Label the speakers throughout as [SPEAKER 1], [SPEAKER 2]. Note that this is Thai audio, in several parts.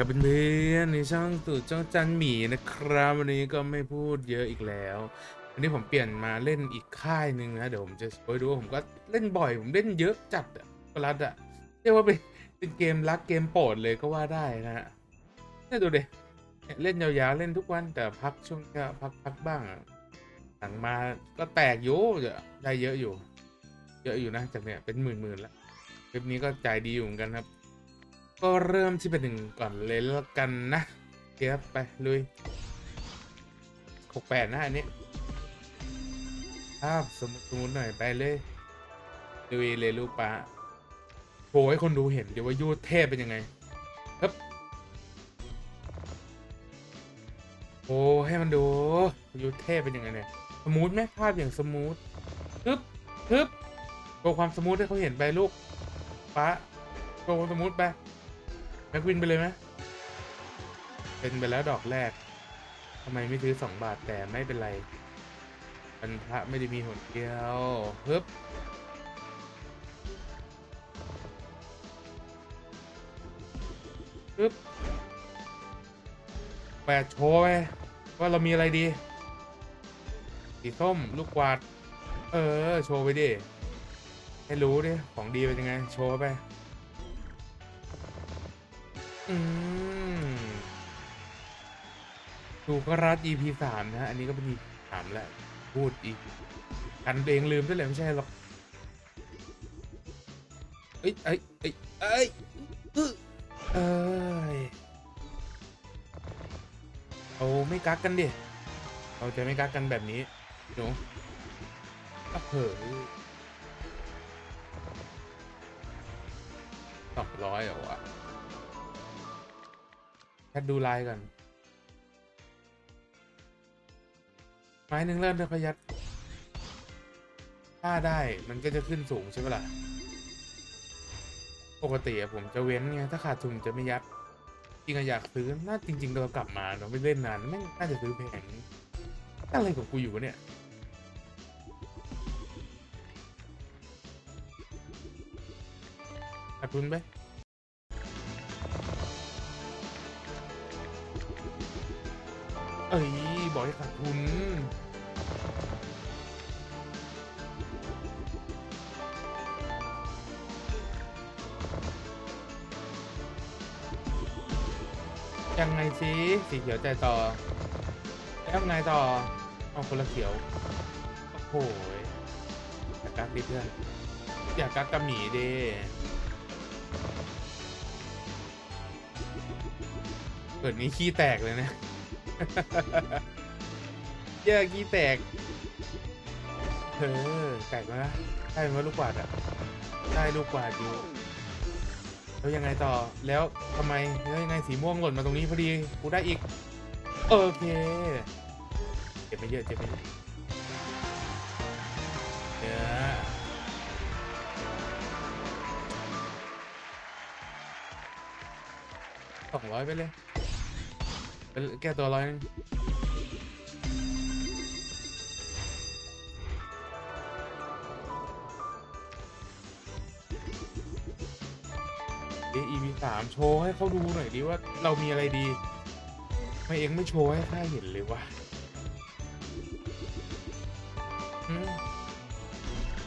[SPEAKER 1] ครับเพื่อนๆในช่องตู่จ้องจันหมีนะครับ วันนี้ก็ไม่พูดเยอะอีกแล้ววันนี้ผมเปลี่ยนมาเล่นอีกค่ายหนึ่งนะเดี๋ยวผมจะไปดูผมก็เล่นบ่อย ผมเล่นเยอะจัดอะกรัดอะเรียกว่าเป็นเป็นเกมรักเกมโปรดเลยก็ว่าได้นะฮะนี่ดูเนี่ยเล่นยาวๆเล่นทุกวันแต่พักช่วงก็พักพักบ้างหลังมาก็แตกอยู่ได้เยอะอยู่ เยอะอยู่นะจากเนี่ยเป็นหมื่นๆแล้วเว็บนี้ก็จ่ายดีอยู่เหมือนกันครับ ก็เริ่มที่เป็นหนึ่งก่อนเลยแล้วกันนะเดี๋ยวไปลุยหกแปดนะอันนี้ภาพสมมติหน่อยไปเลยลุยเลยลูกปลาโชว์ให้คนดูเห็นเดี๋ยวว่ายูเทพเป็นยังไงฮึบโอ้ให้มันดูยูเทพเป็นยังไงเนี่ยสมูทไหมภาพอย่างสมูทฮึบฮึบโชว์ความสมูทให้เขาเห็นไปลูกป้าโชว์ความสมูทไป แม็กวินไปเลยไหมเป็นไปแล้วดอกแรกทำไมไม่ซื้อสองบาทแต่ไม่เป็นไรบรรพระไม่ได้มีหนเดียวฮึบฮึบแปดโชว์ไปว่าเรามีอะไรดี สีส้ม ลูกกวาด เออ โชว์ไปดิ ให้รู้ดิ ของดีเป็นยังไง โชว์ไป อืมดูก็รัด EP สามนะ อันนี้ก็เป็น EP สามแล้วพูดอีก กันเองลืมซะเลยไม่ใช่หรอก เอ้ยเอ้ยเอ้ยเอ้ยอึ๊ะเอ้ยเอาไม่กักกันดิ เราจะไม่กักกันแบบนี้หนูก็เผยสองร้อยเหรอวะ แค่ดูลายก่อน ไม้หนึ่งเริ่มจะพยัดถ้าได้มันก็จะขึ้นสูงใช่ไหมล่ะ ปกติอะผมจะเว้นไง ถ้าขาดทุนจะไม่ยัด จริงอะอยากซื้อ น่าจริงๆเรากลับมาเราไม่เล่นนานไม่งน่าจะซื้อแพงอะไรของกูอยู่เนี่ยขาดทุนไหม เอ้ยบอกให้ขาดทุนยังไงสิสีเขียวใจต่อแล้วไงต่อเอาคนละเขียวโอ้โหยอยากกักดิเพื่อนอยากกักกระหมีเดเปิดนี้ขี้แตกเลยนะ เยอะกี้แตก เออแตกนะได้ไหมลูกกวาดอะได้ลูกกวาดอยู่แล้วยังไงต่อแล้วทำไมแล้วยังไงสีม่วงหล่นมาตรงนี้พอดีกูได้อีก โอเคเจ็บไม่เยอะเจ็บไม่เยอะเนื้อสองร้อยไปเลย แก้ตัวร้อยนึงเอ EP สามโชว์ให้เขาดูหน่อยดิว่าเรามีอะไรดีไม่เองไม่โชว์ให้ข้าเห็นเลยวะอืม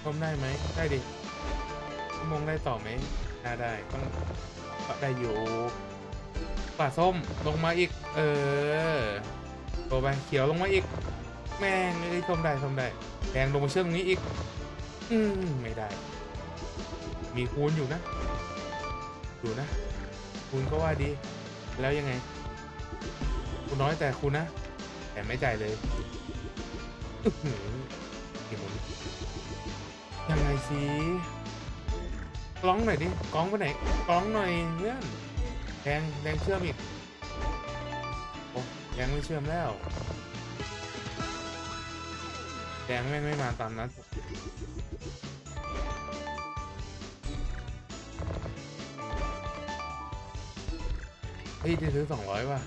[SPEAKER 1] ชมได้ไหมได้ดิโมงได้ต่อไหมน่าได้ต้องก็ได้อยู่ ป่าส้มลงมาอีก เออโตไปเขียวลงมาอีก แม่งเอ้ส้มได้ส้มได้แดงลงมาเชื่อมตรงนี้อีก อืมไม่ได้ มีคูณอยู่นะดูนะคุณก็ว่าดี แล้วยังไงคุณน้อยแต่คุณนะ แต่ไม่จ่ายเลยกี่หมุนยังไงสิกล้องหน่อยดิกล้องไปไหนกล้องหน่อยเพื่อน แดงแดงเชื่อมอีกโอ้แดงไม่เชื่อมแล้ว แดงไม่งไม่มาตามนั้นเฮ้ยได้ซื้อสองร้อยว่ะ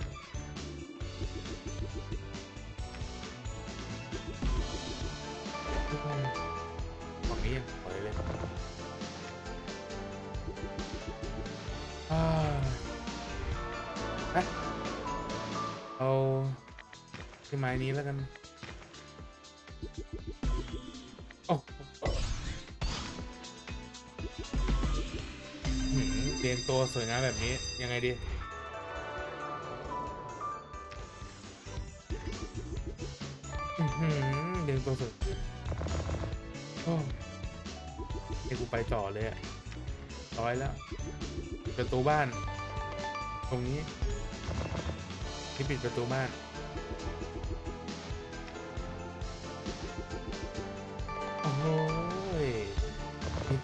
[SPEAKER 1] ฝั่งนี้ยังปล่อยเลย ม้นี้แล้วกันโอ้เรียงตัวสวยงามแบบนี้ยังไงดีเรียงตัวสวยโอ้ให้กูไปต่อเลยอะร้อยแล้วประตูบ้าน ตรงนี้ที่ปิดประตูบ้าน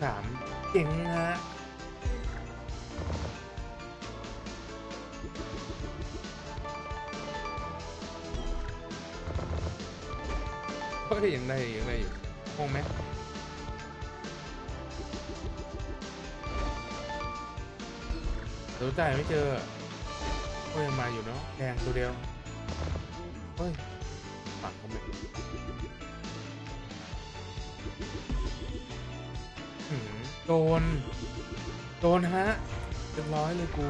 [SPEAKER 1] สามเก่งฮะเฮ้ยยังได้ยังได้อยู่งงไหมเดี๋ยวจ่ายไม่เจอก็ยังมาอยู่เนาะแดงตัวเดียว เฮ้ย ฝังเขาไหม โดน โดนฮะเรียบร้อยเลยกู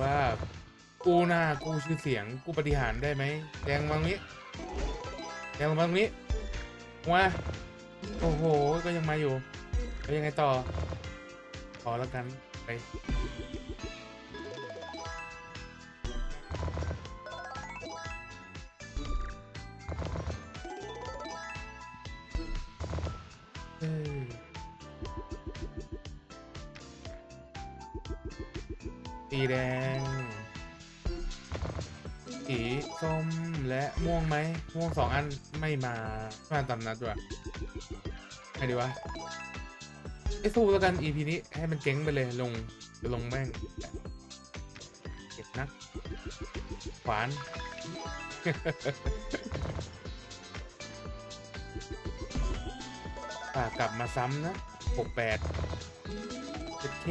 [SPEAKER 1] ว่ากูหน้ากูชื่อเสียงกูปฏิหารได้ไหมแดงมังนี้แดงมังนี้มาโอ้โห ก็ยังมาอยู่แล้วยังไงต่อพอแล้วกันไป สีแดง สีส้มและม่วงไหม ม่วงสองอันไม่มาไม่มาตามนัดด้วยไงดีวะไอ้สู้แล้วกัน EP นี้ให้มันเจ๊งไปเลยลงจะลงแม่งเก็บนะขวาน ป่ากลับมาซ้ำนะหกแปดเจ็ดเค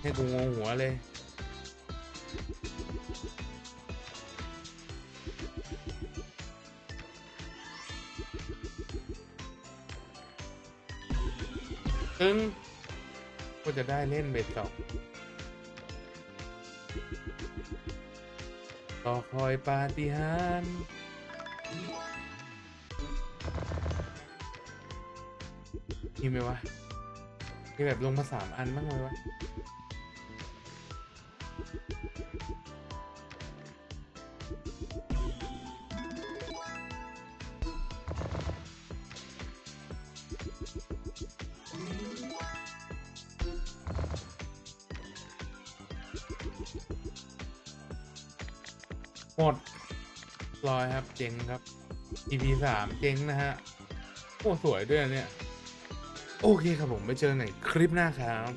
[SPEAKER 1] ให้กูงงหัวเลยตึงก็จะได้เล่นเบ็ดสองต่อคอยปาฏิหาริย์ มีไหมวะมีแบบลงมาสามอันบ้างไหมวะหมดรอยครับ เจ๋งครับ EP สามเจ๋งนะฮะ โอ้ สวยด้วยเนี่ย โอเคครับผมไปเจอกันในคลิปหน้าครับ